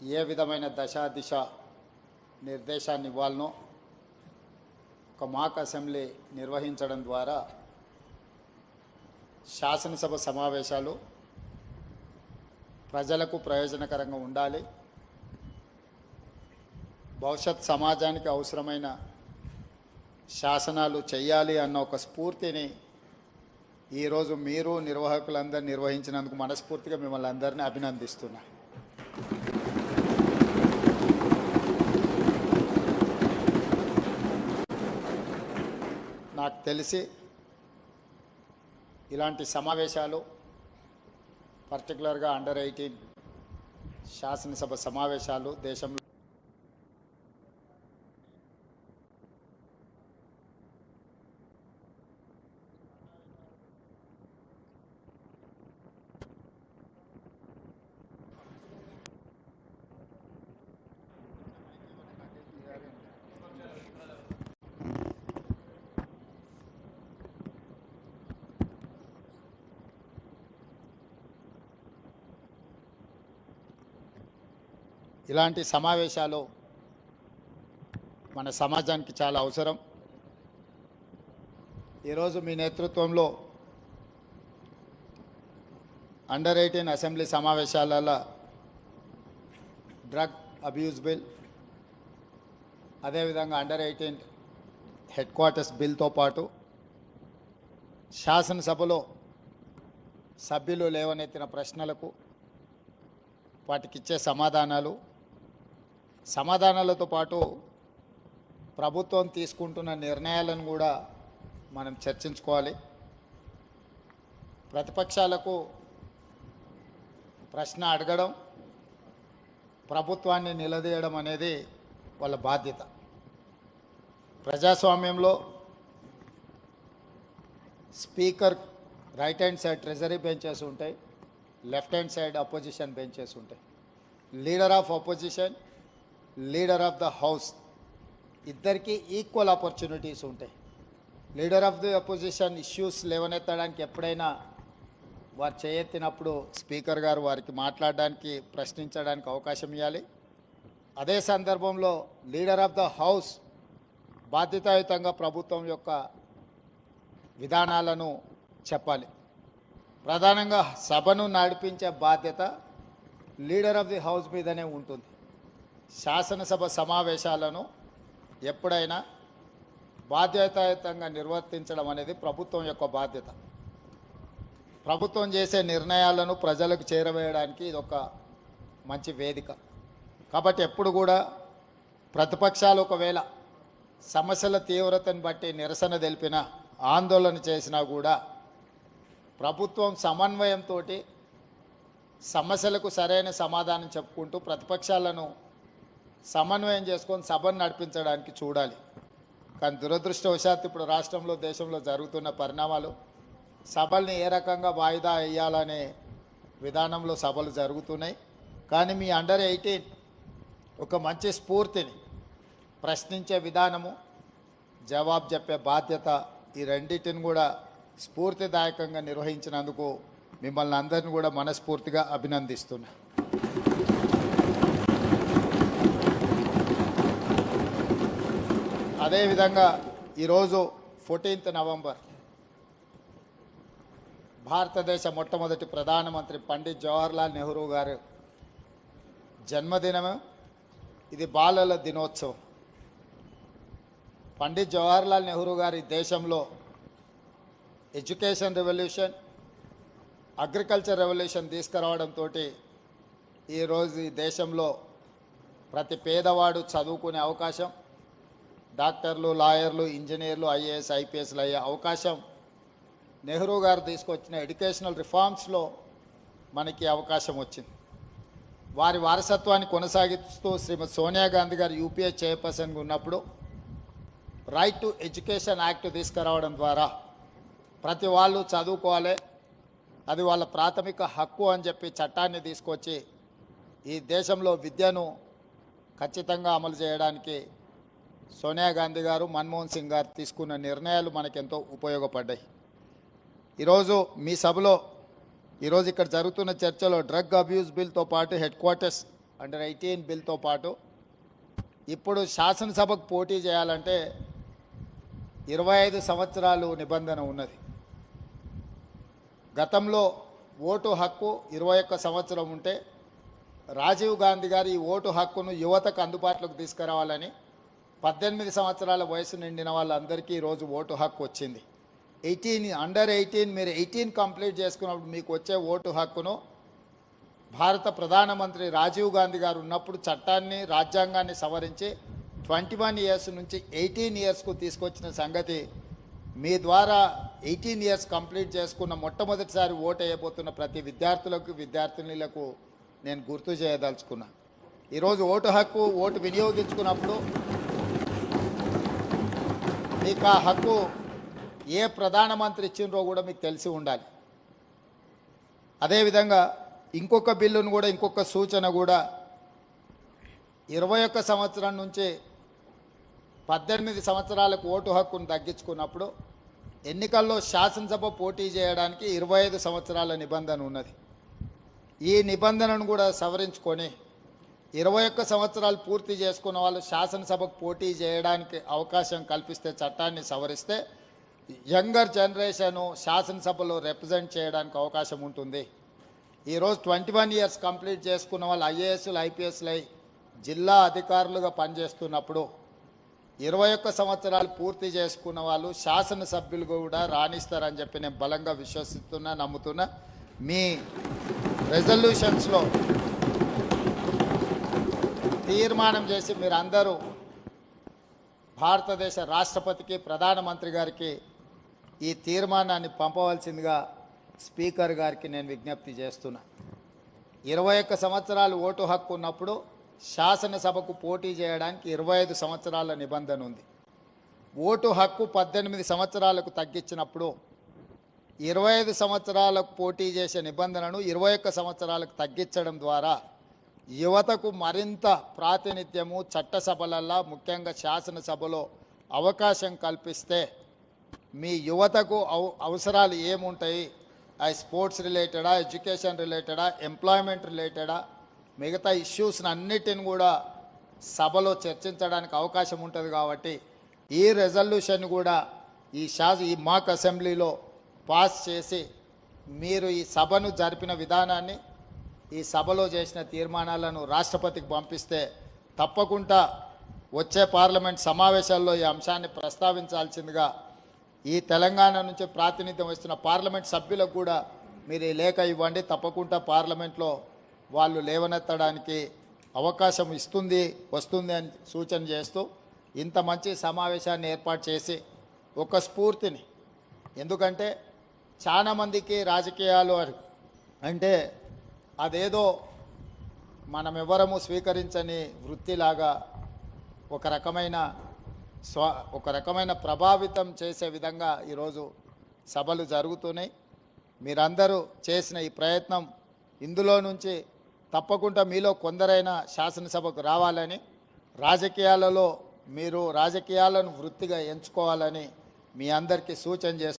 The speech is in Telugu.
ఏ విధమైన దశ దిశ నిర్దేశాన్ని ఇవ్వాలనో ఒక మాక్ అసెంబ్లీ నిర్వహించడం ద్వారా శాసనసభ సమావేశాలు ప్రజలకు ప్రయోజనకరంగా ఉండాలి. భవిష్యత్ సమాజానికి అవసరమైన శాసనాలు చేయాలి అన్న ఒక స్ఫూర్తిని ఈరోజు మీరు నిర్వాహకులందరూ నిర్వహించినందుకు మనస్ఫూర్తిగా మిమ్మల్ని అందరినీ అభినందిస్తున్నాను నాకు తెలిసి ఇలాంటి సమావేశాలు పర్టికులర్గా అండర్ ఎయిటీన్ శాసనసభ సమావేశాలు దేశంలో ఇలాంటి సమావేశాలు మన సమాజానికి చాలా అవసరం. ఈరోజు మీ నేతృత్వంలో అండర్ ఎయిటీన్ అసెంబ్లీ సమావేశాలలో డ్రగ్ అబ్యూజ్ బిల్ అదేవిధంగా అండర్ ఎయిటీన్ హెడ్ క్వార్టర్స్ బిల్తో పాటు శాసనసభలో సభ్యులు లేవనెత్తిన ప్రశ్నలకు వాటికి ఇచ్చే సమాధానాలు సమాధానాలతో పాటు ప్రభుత్వం తీసుకుంటున్న నిర్ణయాలను కూడా మనం చర్చించుకోవాలి. ప్రతిపక్షాలకు ప్రశ్న అడగడం ప్రభుత్వాన్ని నిలదీయడం అనేది వాళ్ళ బాధ్యత. ప్రజాస్వామ్యంలో speaker right hand side treasury benches ఉంటాయి left hand side opposition benches ఉంటాయి. Leader of opposition leader of the house. ఇద్దరికీ ఈక్వల్ ఆపర్చునిటీస్ ఉంటాయి. Leader of the opposition issues లేవనెత్తడానికి ఎప్పుడైనా వారు చేయెత్తినప్పుడు స్పీకర్ గారు వారికి మాట్లాడడానికి ప్రశ్నించడానికి అవకాశం ఇవ్వాలి అదే సందర్భంలో లీడర్ ఆఫ్ ద హౌస్ బాధ్యతాయుతంగా ప్రభుత్వం యొక్క విధానాలను చెప్పాలి. ప్రధానంగా సభను నడిపించే బాధ్యత లీడర్ ఆఫ్ ది హౌస్ మీదనే ఉంటుంది. శాసనసభ సమావేశాలను ఎప్పుడైనా బాధ్యతాయుతంగా నిర్వర్తించడం అనేది ప్రభుత్వం యొక్క బాధ్యత. ప్రభుత్వం చేసే నిర్ణయాలను ప్రజలకు చేరవేయడానికి ఇది ఒక మంచి వేదిక. కాబట్టి ఎప్పుడు కూడా ప్రతిపక్షాలు ఒకవేళ సమస్యల తీవ్రతను బట్టి నిరసన తెలిపిన ఆందోళన చేసినా కూడా ప్రభుత్వం సమన్వయంతో సమస్యలకు సరైన సమాధానం చెప్పుకుంటూ ప్రతిపక్షాలను సమన్వయం చేసుకొని సభను నడిపించడానికి చూడాలి. కానీ దురదృష్టవశాత్తు ఇప్పుడు రాష్ట్రంలో దేశంలో జరుగుతున్న పరిణామాలు సభల్ని ఏ రకంగా వాయిదా వేయాలనే విధానంలో సభలు జరుగుతున్నాయి. కానీ మీ అండర్ ఎయిటీన్ ఒక మంచి స్ఫూర్తిని ప్రశ్నించే విధానము జవాబు చెప్పే బాధ్యత ఈ రెండింటిని కూడా స్ఫూర్తిదాయకంగా నిర్వహించినందుకు మిమ్మల్ని అందరిని కూడా మనస్ఫూర్తిగా అభినందిస్తున్నా. అదేవిధంగా ఈరోజు ఫోర్టీన్త్ నవంబర్ భారతదేశ మొట్టమొదటి ప్రధానమంత్రి పండిత్ జవహర్లాల్ నెహ్రూ గారు జన్మదినము. ఇది బాలల దినోత్సవం. పండిత్ జవహర్లాల్ నెహ్రూ గారి దేశంలో ఎడ్యుకేషన్ రెవల్యూషన్ అగ్రికల్చర్ రెవల్యూషన్ తీసుకురావడంతో ఈరోజు ఈ దేశంలో ప్రతి పేదవాడు చదువుకునే అవకాశం డాక్టర్లు లాయర్లు ఇంజనీర్లు ఐఏఎస్ ఐపీఎస్లు అయ్యే అవకాశం నెహ్రూ గారు తీసుకొచ్చిన ఎడ్యుకేషనల్ రిఫార్మ్స్లో మనకి అవకాశం వచ్చింది. వారి వారసత్వాన్ని కొనసాగిస్తూ శ్రీమతి సోనియా గాంధీ గారు యూపీఏ చైర్పర్సన్గా ఉన్నప్పుడు రైట్ టు ఎడ్యుకేషన్ యాక్ట్ తీసుకురావడం ద్వారా ప్రతి వాళ్ళు చదువుకోవాలి అది వాళ్ళ ప్రాథమిక హక్కు అని చెప్పి చట్టాన్ని తీసుకొచ్చి ఈ దేశంలో విద్యను ఖచ్చితంగా అమలు చేయడానికి సోనియా గాంధీ గారు మన్మోహన్ సింగ్ గారు తీసుకున్న నిర్ణయాలు మనకెంతో ఉపయోగపడ్డాయి. ఈరోజు మీ సభలో ఈరోజు ఇక్కడ జరుగుతున్న చర్చలో డ్రగ్ అబ్యూస్ బిల్తో పాటు హెడ్ క్వార్టర్స్ అండర్ ఎయిటీన్ బిల్తో పాటు ఇప్పుడు శాసనసభకు పోటీ చేయాలంటే ఇరవై ఐదు సంవత్సరాలు నిబంధన ఉన్నది. గతంలో ఓటు హక్కు ఇరవై ఒక్క సంవత్సరం ఉంటే రాజీవ్ గాంధీ గారు ఈ ఓటు హక్కును యువతకు అందుబాటులోకి తీసుకురావాలని పద్దెనిమిది సంవత్సరాల వయసు నిండిన వాళ్ళందరికీ ఈరోజు ఓటు హక్కు వచ్చింది. ఎయిటీన్ అండర్ ఎయిటీన్ మీరు ఎయిటీన్ కంప్లీట్ చేసుకున్నప్పుడు మీకు వచ్చే ఓటు హక్కును భారత ప్రధానమంత్రి రాజీవ్ గాంధీ గారు ఉన్నప్పుడు చట్టాన్ని రాజ్యాంగాన్ని సవరించి ట్వంటీ వన్ ఇయర్స్ నుంచి ఎయిటీన్ ఇయర్స్కు తీసుకొచ్చిన సంగతి మీ ద్వారా ఎయిటీన్ ఇయర్స్ కంప్లీట్ చేసుకున్న మొట్టమొదటిసారి ఓటు వేయబోతున్న ప్రతి విద్యార్థులకు విద్యార్థినులకు నేను గుర్తు చేయదలుచుకున్నా. ఈరోజు ఓటు హక్కు ఓటు వినియోగించుకున్నప్పుడు మీకు ఆ హక్కు ఏ ప్రధానమంత్రి ఇచ్చిండ్రో కూడా మీకు తెలిసి ఉండాలి. అదేవిధంగా ఇంకొక బిల్లును కూడా ఇంకొక సూచన కూడా ఇరవై ఒక్క సంవత్సరం నుంచి పద్దెనిమిది సంవత్సరాలకు ఓటు హక్కును తగ్గించుకున్నప్పుడు ఎన్నికల్లో శాసనసభ పోటీ చేయడానికి ఇరవై ఐదు సంవత్సరాల నిబంధన ఉన్నది. ఈ నిబంధనను కూడా సవరించుకొని ఇరవై ఒక్క సంవత్సరాలు పూర్తి చేసుకున్న వాళ్ళు శాసనసభకు పోటీ చేయడానికి అవకాశం కల్పిస్తే చట్టాన్ని సవరిస్తే యంగర్ జనరేషను శాసనసభలో రిప్రజెంట్ చేయడానికి అవకాశం ఉంటుంది. ఈరోజు ట్వంటీ వన్ ఇయర్స్ కంప్లీట్ చేసుకున్న వాళ్ళు ఐఏఎస్లు ఐపీఎస్లు అయి జిల్లా అధికారులుగా పనిచేస్తున్నప్పుడు ఇరవై ఒక్క సంవత్సరాలు పూర్తి చేసుకున్న వాళ్ళు శాసనసభ్యులు కూడా రాణిస్తారని చెప్పి నేను బలంగా విశ్వసిస్తున్నా నమ్ముతున్నా. మీ రెజల్యూషన్స్లో తీర్మానం చేసి మీరందరూ భారతదేశ రాష్ట్రపతికి ప్రధానమంత్రి గారికి ఈ తీర్మానాన్ని పంపవలసిందిగా స్పీకర్ గారికి నేను విజ్ఞప్తి చేస్తున్నా. ఇరవై ఒక్క సంవత్సరాలు ఓటు హక్కు ఉన్నప్పుడు శాసనసభకు పోటీ చేయడానికి ఇరవై ఐదు సంవత్సరాల నిబంధన ఉంది. ఓటు హక్కు పద్దెనిమిది సంవత్సరాలకు తగ్గించినప్పుడు ఇరవై ఐదు సంవత్సరాలకు పోటీ చేసే నిబంధనను ఇరవై ఒక్క సంవత్సరాలకు తగ్గించడం ద్వారా యువతకు మరింత ప్రాతినిధ్యము చట్టసభలల్లో ముఖ్యంగా శాసనసభలో అవకాశం కల్పిస్తే మీ యువతకు అవసరాలు ఏముంటాయి? అవి స్పోర్ట్స్ రిలేటెడా ఎడ్యుకేషన్ రిలేటెడా ఎంప్లాయ్మెంట్ రిలేటెడా? మిగతా ఇష్యూస్ని అన్నిటిని కూడా సభలో చర్చించడానికి అవకాశం ఉంటుంది కాబట్టి ఈ రెజల్యూషన్ కూడా ఈ శాస ఈ మాక్ అసెంబ్లీలో పాస్ చేసి మీరు ఈ సభను జరిపిన విధానాన్ని ఈ సభలో చేసిన తీర్మానాలను రాష్ట్రపతికి పంపిస్తే తప్పకుండా వచ్చే పార్లమెంట్ సమావేశాల్లో ఈ అంశాన్ని ప్రస్తావించాల్సిందిగా ఈ తెలంగాణ నుంచి ప్రాతినిధ్యం వస్తున్న పార్లమెంట్ సభ్యులకు కూడా మీరు ఈ లేఖ ఇవ్వండి. తప్పకుండా పార్లమెంట్లో వాళ్ళు లేవనెత్తడానికి అవకాశం ఇస్తుంది వస్తుంది అని సూచన చేస్తూ ఇంత మంచి సమావేశాన్ని ఏర్పాటు చేసి ఒక స్ఫూర్తిని. ఎందుకంటే చాలామందికి రాజకీయాలు అంటే అదేదో మనం ఎవరము స్వీకరించని వృత్తిలాగా ఒక రకమైన స్వ ఒక రకమైన ప్రభావితం చేసే విధంగా ఈరోజు సభలు జరుగుతున్నాయి. మీరందరూ చేసిన ఈ ప్రయత్నం ఇందులో నుంచి తప్పకుండా మీలో కొందరైనా శాసనసభకు రావాలని రాజకీయాలలో మీరు రాజకీయాలను వృత్తిగా ఎంచుకోవాలని మీ అందరికీ సూచన చేస్తున్నారు